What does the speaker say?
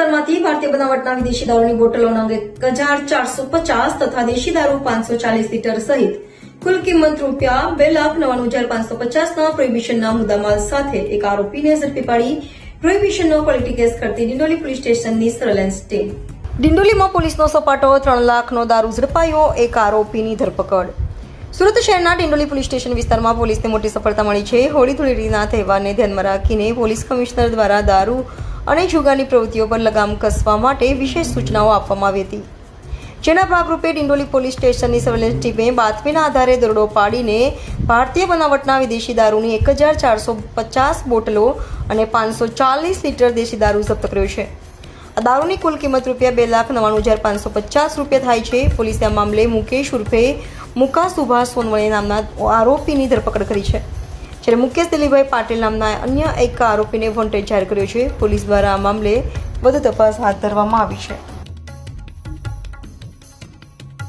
ભારતીય બનાવટના વિદેશી દારૂની બોટલોના એક હજાર ચારસો પચાસ તથા દેશી દારૂ પાંચસો ચાલીસ લીટર સહિત કુલ કિંમત રૂપિયા બે લાખ નવ્વાણું હજાર પાંચસો પચાસના પ્રોહિબિશનના મુદ્દામાલ સાથે એક આરોપીને ઝડપી પાડી પ્રોહિબિશનનો ક્વોલિટી કેસ કરતી ડિંડોલી પોલીસ સ્ટેશનની સર્વેલન્સ ટીમ ડિંડોલીમાં પોલીસનો સપાટો ત્રણ લાખનો દારૂ ઝડપાયો, એક આરોપીની ધરપકડ. સુરત શહેરના ડિંડોલી પોલીસ સ્ટેશન વિસ્તારમાં પોલીસને મોટી સફળતા મળી છે. હોળી ધૂળેટીના તહેવારને ધ્યાનમાં રાખીને પોલીસ કમિશનર દ્વારા દારૂ અને જુગારની પ્રવૃત્તિઓ પર લગામ કસવા માટે વિશેષ સૂચનાઓ આપવામાં આવી હતી. જેના ભાગરૂપે ડિંડોલી પોલીસ સ્ટેશનની સર્વેલન્સ ટીમે બાતમીના આધારે દરોડો પાડીને ભારતીય બનાવટના વિદેશી દારૂની એક હજાર ચારસો પચાસ બોટલો અને પાંચસો ચાલીસ લીટર દેશી દારૂ જપ્ત કર્યો છે. આ દારૂની કુલ કિંમત રૂપિયા બે લાખ નવ્વાણું હજાર પાંચસો પચાસ રૂપિયા થાય છે. પોલીસે આ મામલે મુકેશ ઉર્ફે મુકા સુભાષ સોનવણે નામના આરોપીની ધરપકડ કરી છે. જ્યારે મુકેશ દિલીપભાઈ પાટીલ નામના અન્ય એક આરોપીને વોન્ટેડ જાહેર કર્યો છે, પોલીસ દ્વારા આ મામલે વધુ તપાસ હાથ ધરવામાં આવી છે.